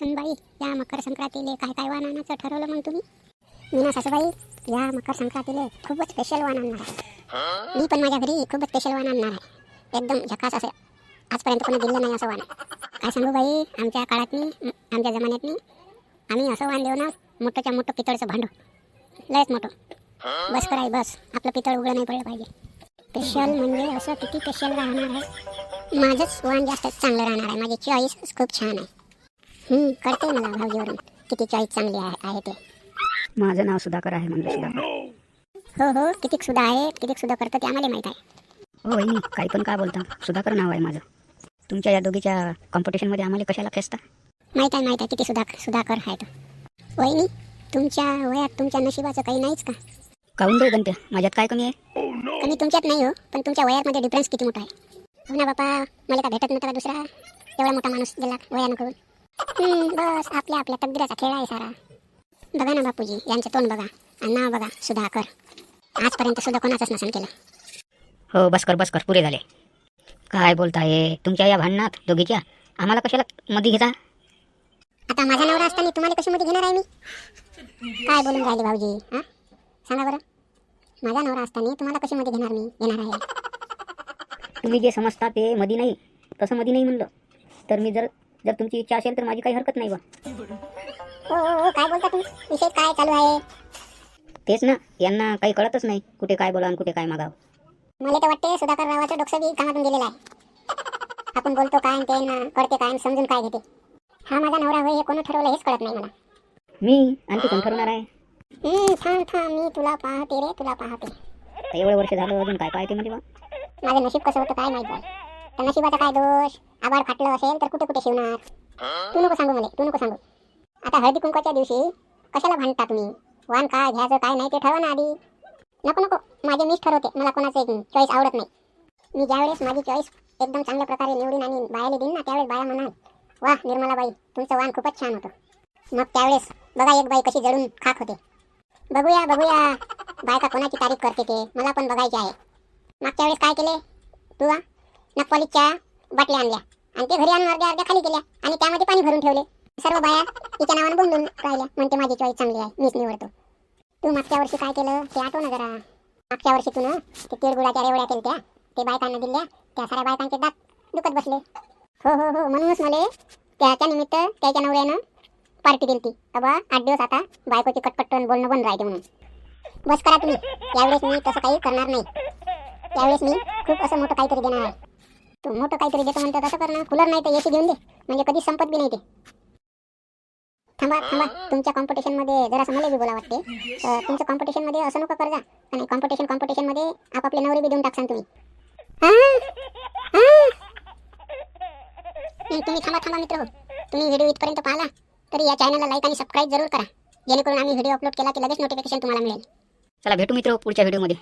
सुनबाई या मकर संक्रांतीले काय काय वाण आणायचं ठरवलं मग तुम्ही? मी ना सासूबाई या मकर संक्रांतीले खूपच स्पेशल वाण आणणार आहे. मी पण माझ्या घरी खूपच स्पेशल वाण आणणार आहे. एकदम झकास असं. आजपर्यंत कोणी दिलं नाही असं वाण. काय सांगू बाई आमच्या काळातनी आमच्या जमान्यातनी आम्ही असं वाण देऊ ना मोठंच्या मोठं पितळचं भांडू. लयच मोठं. बस कराय बस. आपलं पितळ उघडं नाही पडलं पाहिजे. स्पेशल म्हणजे असं किती स्पेशल राहणार आहे. माझंच वाण जास्त चांगलं राहणार आहे. माझी चॉईस खूप छान आहे. कळते मला भाऊजीवरून किती चॉईस चांगली आहे आहे ते. माझं नाव सुधाकर आहे म्हणलं सुधाकर. हो हो कितीक सुद्धा आहे कितीक सुद्धा करतं ते आम्हाला माहीत आहे. हो वहिनी काही पण काय बोलता. सुधाकर नाव आहे माझं. तुमच्या या दोघीच्या कॉम्पिटिशनमध्ये आम्हाला कशाला खेचता? माहीत आहे माहीत आहे किती सुद्धा सुधाकर आहेत. वहिनी तुमच्या वयात तुमच्या नशिबाचं काही नाहीच का? काहून दे गंत्या? माझ्यात काय कमी आहे? कमी तुमच्यात नाही हो पण तुमच्या वयामध्ये डिफरन्स किती मोठा आहे. हो ना बापा मला का भेटत नव्हता का दुसरा? एवढा मोठा माणूस दिला वयानं करून. बस आपल्या आपल्या तकदिराचा खेळ आहे सारा. बघा ना बापूजी यांचं तोंड बघा आणि नाव बघा सुधाकर. आजपर्यंत सुद्धा कोणाचंच नसन केलं. हो बस कर बस कर पुरे झाले. काय बोलताय? तुमच्या या भांडणात दोघीच्या? आम्हाला कशाला मध्ये घेता? आता माझा नवरा असताना तुम्हाला कशी मध्ये घेणार आहे मी? काय बोलून राहिले भाऊजी हा? सांगा बरं. माझा नवरा असताना तुम्हाला कशी मध्ये घेणार मी घेणार आहे? तुम्ही जे समजता ते मधी नाही तसं मधी नाही म्हणलं. तर मी जर जर तुमची इच्छा असेल तर माझी काही हरकत नाही बा. हो हो हो काय बोलता तुम्ही? विषय काय चालू आहे? तेच ना यांना काही कळतच नाही कुठे काय बोला आणि कुठे काय मागावं. मला तर वाटते सुधाकर रावाचं डोकं बी कामातून गेलेलं आहे. आपण बोलतो काय आणि ते ना कळते काय आणि समजून काय घेते. हा माझा नवरा होय हे कोणी ठरवलं हेच कळत नाही मला. मी आणखी कोण ठरवणार आहे? हम्म, थांब थांब मी तुला पाहते रे तुला पाहते. तर एवढं वर्ष झालं अजून काय पाहते म्हणजे बा? माझं नशीब कसं होतं काय माहीत आहे. त्या नशिबाचा काय दोष? आभार फाटलं असेल तर कुठे कुठे शिवणार? तू नको सांगू मला तू नको सांगू. आता हळदी कुंकवाच्या दिवशी कशाला भांडता तुम्ही? वाण काय घ्यायचं काय नाही ते ठरवा ना आधी. नको नको. माझे मीच ठरवते. मला कोणाचं चॉईस आवडत नाही. मी ज्यावेळेस माझी चॉईस एकदम चांगल्या प्रकारे निवडून आणि बायाला देईन ना त्यावेळेस बाया म्हणाल वा निर्मलाबाई तुमचं वाण खूपच छान होतं. मग त्यावेळेस बघा एक बाई कशी जळून खाक होते. बघूया बघूया. बायका कोणाची तारीफ करते ते? मला पण बघायचे आहे. मागच्या वेळेस काय केले? तू वा नक्कॉलीच्या बाटल्या आणल्या. आणि ते घरी आणून अर्ध्या अर्ध्या खाली केल्या. आणि त्यामध्ये पाणी भरून ठेवले. सर्व बाया तिच्या नावानं बोंबलून राहिल्या. म्हणते माझी चॉईस चांगली आहे. मीच निवडतो. तू मागच्या वर्षी काय केलं? ते आठव ना जरा. मागच्या वर्षी तू ना ते तिळगुळाच्या रेवड्या केल्या ते बायकांना दिल्या. त्या साऱ्या बायकांचे दात दुखत बसले. हो हो हो. म्हणूनच मला त्याच्या निमित्त त्याच्या नवऱ्यानं पार्टी दिली ती बाबा आठ दिवस आता बायकोची कटकट बोलणं बंद राहते म्हणून. बस करा तुम्ही. यावेळेस मी तसं काही करणार नाही. त्यावेळेस मी खूप असं मोठं काहीतरी देणार आहे. तू मोठं काहीतरी देतो म्हणतो तसं कर ना. कूलर नाही तर एसी घेऊन दे. म्हणजे कधी संपत बी नाही ते. थांबा थांबा. तुमच्या कॉम्पिटिशनमध्ये जरासं मला बी बोला वाटते. तर कॉम्पिटिशन कॉम्पिटिशनमध्ये असं नको कर जा आणि कॉम्पिटिशन कॉम्पिटिशनमध्ये आपापले नवरे बी देऊन टाकसान तुम्ही. तुम्ही थांबा थांबा मित्र हो. तुम्ही व्हिडिओ इथपर्यंत पाहिला तरी या चॅनलला लाईक आणि सबस्क्राईब जरूर करा. जेणेकरून आम्ही व्हिडिओ अपलोड केला की लगेच नोटिफिकेशन तुम्हाला मिळेल. चला भेटू मित्र हो पुढच्या व्हिडिओमध्ये